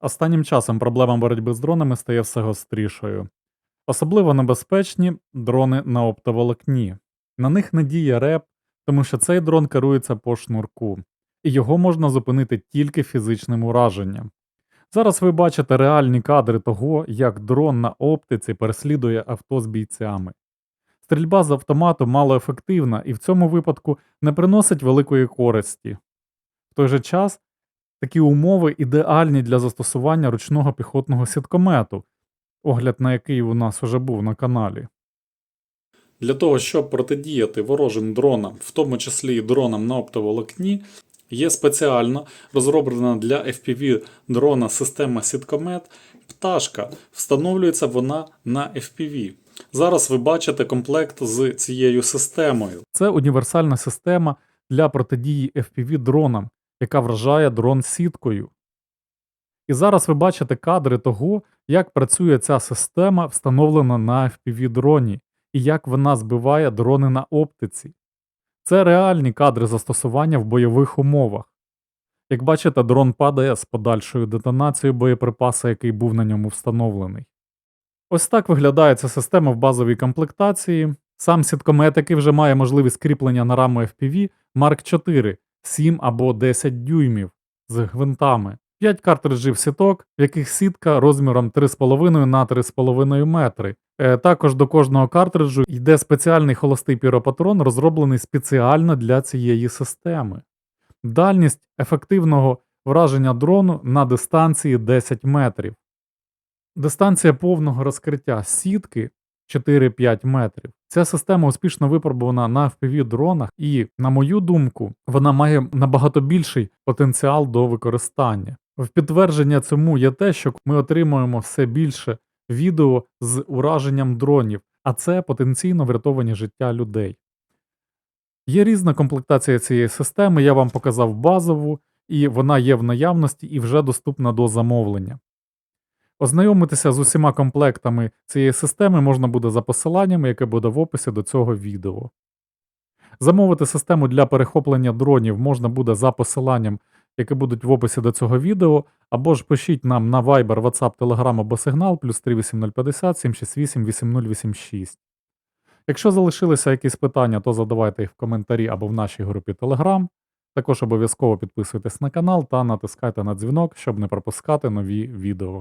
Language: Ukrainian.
Останнім часом проблема боротьби з дронами стає все гострішою. Особливо небезпечні дрони на оптоволокні. На них не діє реп, тому що цей дрон керується по шнурку, і його можна зупинити тільки фізичним ураженням. Зараз ви бачите реальні кадри того, як дрон на оптиці переслідує авто з бійцями. Стрільба з автомату малоефективна і в цьому випадку не приносить великої користі. В той же час такі умови ідеальні для застосування ручного піхотного сіткомету, огляд на який у нас уже був на каналі. Для того, щоб протидіяти ворожим дронам, в тому числі і дронам на оптоволокні, є спеціально розроблена для FPV дрона система сіткомет пташка. Встановлюється вона на FPV. Зараз ви бачите комплект з цією системою. Це універсальна система для протидії FPV дронам, яка вражає дрон сіткою. І зараз ви бачите кадри того, як працює ця система, встановлена на FPV дроні, і як вона збиває дрони на оптиці. Це реальні кадри застосування в бойових умовах. Як бачите, дрон падає з подальшою детонацією боєприпаса, який був на ньому встановлений. Ось так виглядає ця система в базовій комплектації. Сам сіткомет, вже має можливість кріплення на раму FPV Mark 4 7 або 10 дюймів з гвинтами. 5 картриджів сіток, в яких сітка розміром 3,5 на 3,5 метри. Е, Також до кожного картриджу йде спеціальний холостий піропатрон, розроблений спеціально для цієї системи. Дальність ефективного враження дрону на дистанції 10 метрів. Дистанція повного розкриття сітки 4-5 метрів. Ця система успішно випробувана на FPV дронах, і, на мою думку, вона має набагато більший потенціал до використання. В підтвердження цьому є те, що ми отримуємо все більше відео з ураженням дронів, а це потенційно врятовані життя людей. Є різна комплектація цієї системи, я вам показав базову, і вона є в наявності і вже доступна до замовлення. Ознайомитися з усіма комплектами цієї системи можна буде за посиланням, яке буде в описі до цього відео. Замовити систему для перехоплення дронів можна буде за посиланням, яке будуть в описі до цього відео, або ж пишіть нам на Viber, WhatsApp, Telegram або Signal плюс 38050 768 8086. Якщо залишилися якісь питання, то задавайте їх в коментарі або в нашій групі Telegram. Також обов'язково підписуйтесь на канал та натискайте на дзвінок, щоб не пропускати нові відео.